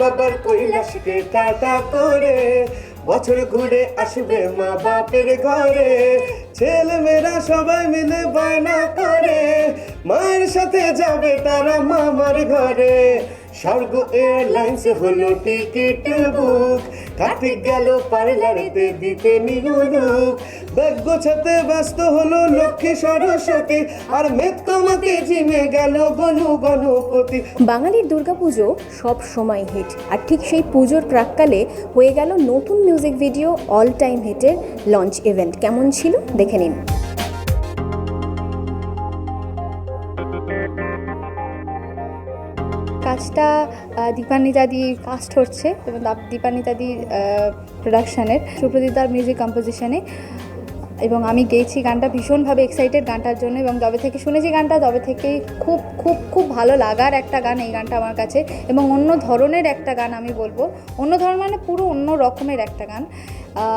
বাবার কৈলাসকে টাটা করে, বছর ঘুরে আসবে মা বাপের ঘরে। ছেলে মেয়েরা সবাই মিলে বায়না করে, মায়ের সাথে যাবে তারা মামার ঘরে। স্বর্গ এয়ারলাইন্স হলো টিকিট বুক কার্তিক গেল পার্লারেতে দিতে নিগুলুক ব্যাগ গোছাতে ব্যস্ত হলো লক্ষ্মী সরস্বতী। আর মেত্তমাতে জিমে গেল গনু গণপতি বাঙালির দুর্গাপুজো সব সময় হিট আর ঠিক সেই পুজোর প্রাককালে হয়ে গেল নতুন মিউজিক ভিডিও অল টাইম হিটের লঞ্চ ইভেন্ট কেমন ছিল? দেখে নিন। কাজটা আহ, দীপান্বিতাদি কাস্ট হচ্ছে এবং দাপ- দীপান্বিতাদি প্রোডাকশানের সুপ্রদীপদার মিউজিক কম্পোজিশনে এবং আমি গেয়েছি গানটা ভীষণভাবে এক্সাইটেড গানটার জন্য এবং যবে থেকে শুনেছি গানটা তবে থেকেই খুব খুব খুব ভালো লাগার একটা গান এই গানটা আমার কাছে। এবং অন্য ধরনের একটা গান আমি বলব। অন্য ধরনের মানে পুরো অন্য রকমের একটা গান।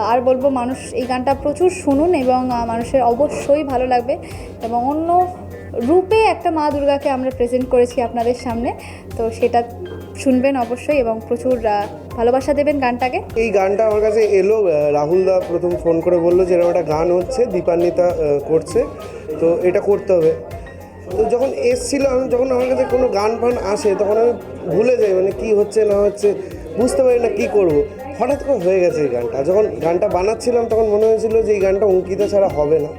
আর বলব মানুষ এই গানটা প্রচুর শুনুন এবং মানুষের অবশ্যই ভালো লাগবে। এবং অন্য রূপে একটা মা দুর্গাকে আমরা প্রেজেন্ট করেছি আপনাদের সামনে। তো সেটা শুনবেন অবশ্যই এবং প্রচুর ভালোবাসা দেবেন গানটাকে। এই গানটা আমার কাছে এলো রাহুল দা প্রথম ফোন করে বলল যে এরকম একটা গান হচ্ছে, দীপান্বিতা করছে। তো এটা করতে হবে। তো যখন এসছিল, আমি যখন আমার কাছে কোনো গান ফান আসে, তখন আমি ভুলে যাই মানে কি হচ্ছে, না হচ্ছে, বুঝতে পারি না কি করব। হঠাৎ করে হয়ে গেছে এই গানটা। যখন গানটা বানাচ্ছিলাম, তখন মনে হয়েছিল যে এই গানটা অঙ্কিতা ছাড়া হবে না।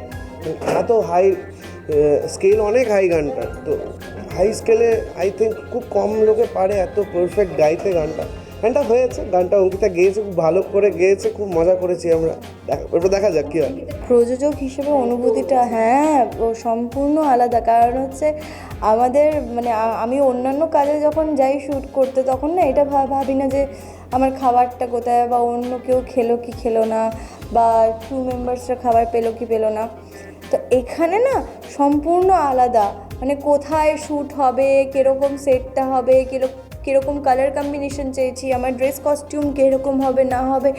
এত হাই স্কেল অনেক হাই গানটা তো হাই স্কেলে আই থিঙ্ক খুব কম লোকে পারে এত পারফেক্ট গাইতে গানটা। গানটা হয়েছে, গানটা অঙ্কিতা গেয়েছে, খুব ভালো করে গেয়েছে, খুব মজা করেছি আমরা। দেখা- দেখা যাক কি হয়। প্রযোজক হিসেবে অনুভূতিটা হ্যাঁ সম্পূর্ণ আলাদা। কারণ হচ্ছে আমাদের মানে আমি অন্যান্য কাজে যখন যাই শ্যুট করতে, তখন না এটা ভাবি না যে আমার খাবারটা কোথায় বা অন্য কেউ খেলো কি খেলো না, বা ক্রু মেম্বার্সরা খাবার পেল কি পেল না। তো এখানে না সম্পূর্ণ আলাদা। মানে কোথায় শ্যুট হবে, কীরকম সেটটা হবে কীরকম কালার কম্বিনেশন চেয়েছি, আমার ড্রেস কস্টিউম কীরকম হবে, না হবে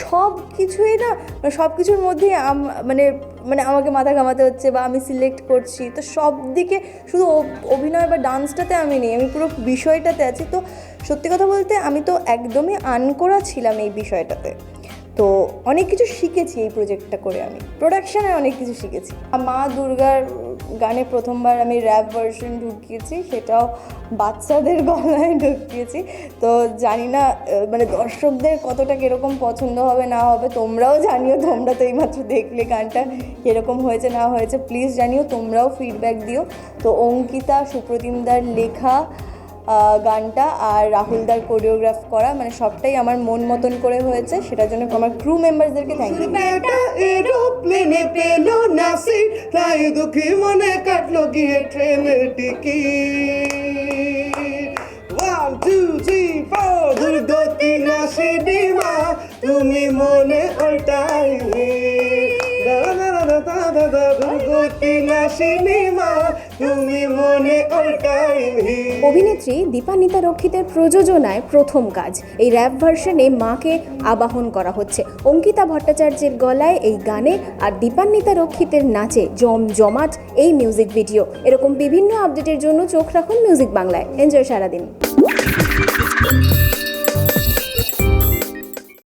সব কিছুই না মানে সব কিছুর মধ্যেই মানে মানে আমাকে মাথা ঘামাতে হচ্ছে বা আমি সিলেক্ট করছি। তো সব দিকে শুধু অভিনয় বা ডান্সটাতে আমি নেই, আমি পুরো বিষয়টাতে আছি। তো সত্যি কথা বলতে আমি তো একদমই আনকরা ছিলাম এই বিষয়টাতে। তো অনেক কিছু শিখেছি এই প্রজেক্টটা করে আমি। প্রোডাকশানে অনেক কিছু শিখেছি। মা দুর্গার গানে প্রথমবার আমি র্যাপ ভার্সন ঢুকিয়েছি, সেটাও বাচ্চাদের গলায় ঢুকিয়েছি। তো জানি না মানে দর্শকদের কতটা কীরকম পছন্দ হবে, না হবে, তোমরাও জানিও, তোমরা তো এইমাত্র দেখলে গানটা, কীরকম হয়েছে, না হয়েছে। প্লিজ জানিও, তোমরাও ফিডব্যাক দিও। তো অঙ্কিতা সুপ্রতিমদার লেখা গানটা আর রাহুলদার কোরিওগ্রাফ করা মানে সবটাই আমার মন মতন করে হয়েছে, সেটার জন্য আমার ক্রু মেম্বারসদেরকে থ্যাংক ইউ পেল দুঃখী মনে কাটলো গিয়ে সিনেমা তুমি মনে সিনেমা অভিনেত্রী দীপান্বিতা রক্ষিতের প্রযোজনায় প্রথম কাজ। এই র্যাপ ভার্সনে মাকে আবাহন করা হচ্ছে। অঙ্কিতা ভট্টাচার্যের গলায় এই গানে আর দীপান্বিতা রক্ষিতের নাচে জম জমাট এই মিউজিক ভিডিও এরকম বিভিন্ন আপডেটের জন্য চোখ রাখুন মিউজিক বাংলায় এনজয় সারাদিন।